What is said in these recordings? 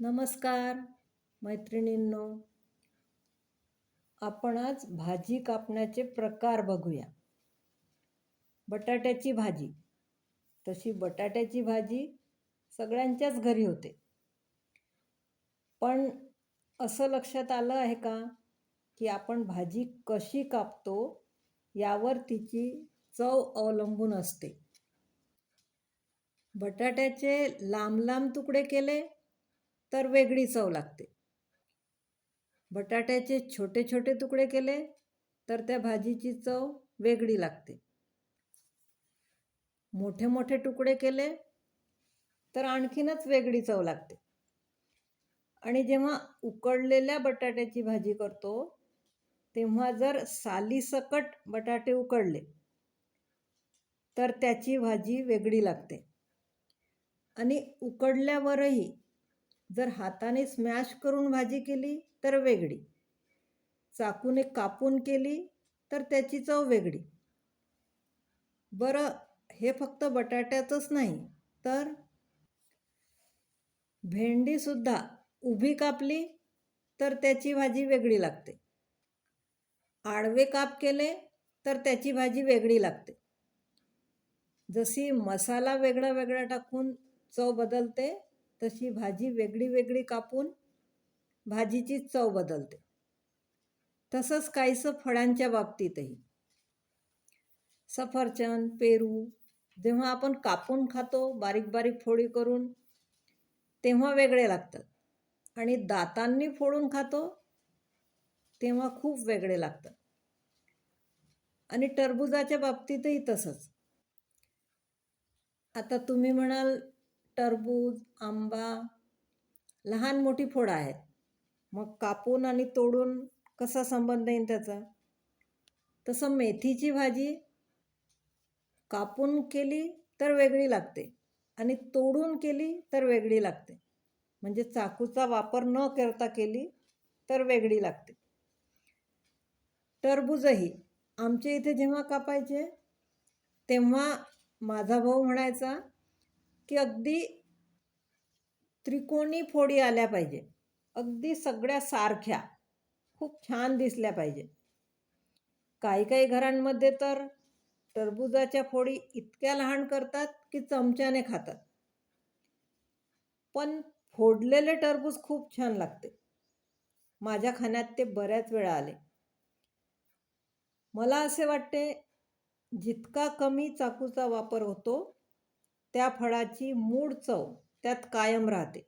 नमस्कार मैत्रिणींनो. आपण आज भाजी कापण्याचे प्रकार बघूया. बटाट्याची भाजी. तशी बटाट्याची भाजी सगळ्यांच्याच घरी होते. पण असं लक्षात आलं आहे का की आपण भाजी कशी कापतो यावर तिची चव अवलंबून असते. बटाट्याचे लांब लांब तुकडे केले तर वेगळी चव लागते. बटाट्याचे छोटे छोटे तुकडे केले तर त्या भाजीची चव वेगळी लागते. मोठे मोठे तुकडे केले तर आणखीनच वेगळी चव लागते. आणि जेव्हा उकडलेल्या बटाट्याची भाजी करतो तेव्हा जर सालीसकट बटाटे उकडले तर त्याची भाजी वेगळी लागते. आणि उकडल्यावरही जर हाताने स्मॅश करून भाजी केली तर वेगळी. चाकूने कापून केली तर त्याची चव वेगळी. बरं हे फक्त बटाट्यातच नाही तर भेंडीसुद्धा उभी कापली तर त्याची भाजी वेगळी लागते. आडवे काप केले तर त्याची भाजी वेगळी लागते. जशी मसाला वेगळा वेगळा टाकून चव बदलते तशी भाजी वेगळी वेगळी कापून भाजीची चव बदलते. तसंच काहीसं फळांच्या बाबतीतही. सफरचंद पेरू जेव्हा आपण कापून खातो बारीक बारीक फोडी करून तेव्हा वेगळे लागतात. आणि दातांनी फोडून खातो तेव्हा खूप वेगळे लागतात. आणि टरबुजाच्या बाबतीतही तसंच. आता तुम्ही म्हणाल टरबूज आंबा लहान मोठी फळं आहेत. मग कापून आणि तोडून कसा संबंध येईल त्याचा? तसं मेथीची भाजी कापून केली तर वेगळी लागते आणि तोडून केली तर वेगळी लागते. म्हणजे चाकूचा वापर न करता केली तर वेगळी लागते. टरबूजही आमच्या इथे जेव्हा कापायचे तेव्हा माझा भाऊ म्हणायचा की अगदी त्रिकोणी फोडी आल्या पाहिजे. अगदी सगळ्या सारख्या खूप छान दिसल्या पाहिजे. काही काही घरांमध्ये तर टरबुजाच्या फोडी इतक्या लहान करतात की चमच्याने खातात. पण फोडलेले टरबूज खूप छान लागते. माझ्या खाण्यात ते बऱ्याच वेळा आले. मला असे वाटते जितका कमी चाकूचा वापर होतो त्या फळाची मूळ चव त्यात कायम राहते.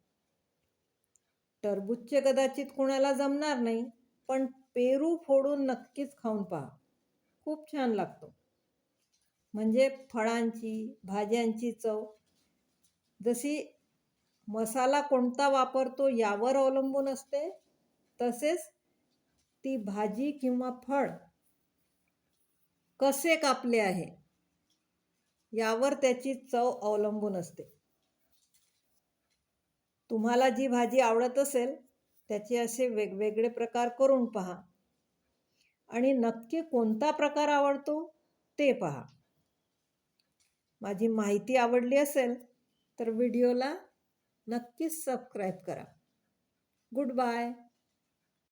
टरबूजचे कदाचित कोणाला जमणार नाही पण पेरू फोडून नक्कीच खाऊन पहा. खूप छान लागतो. म्हणजे फळांची भाज्यांची चव. जशी मसाला कोणता वापरतो यावर अवलंबून असते तसेच ती भाजी किंवा फळ कसे कापले आहे यावर त्याची चव अवलंबून असते. तुम्हाला जी भाजी आवडत असेल त्याचे असे वेगवेगळे प्रकार करून पहा. आणि नक्की कोणता प्रकार आवडतो ते पहा. माझी माहिती आवडली असेल तर व्हिडिओला नक्कीच सबस्क्राईब करा. Good bye.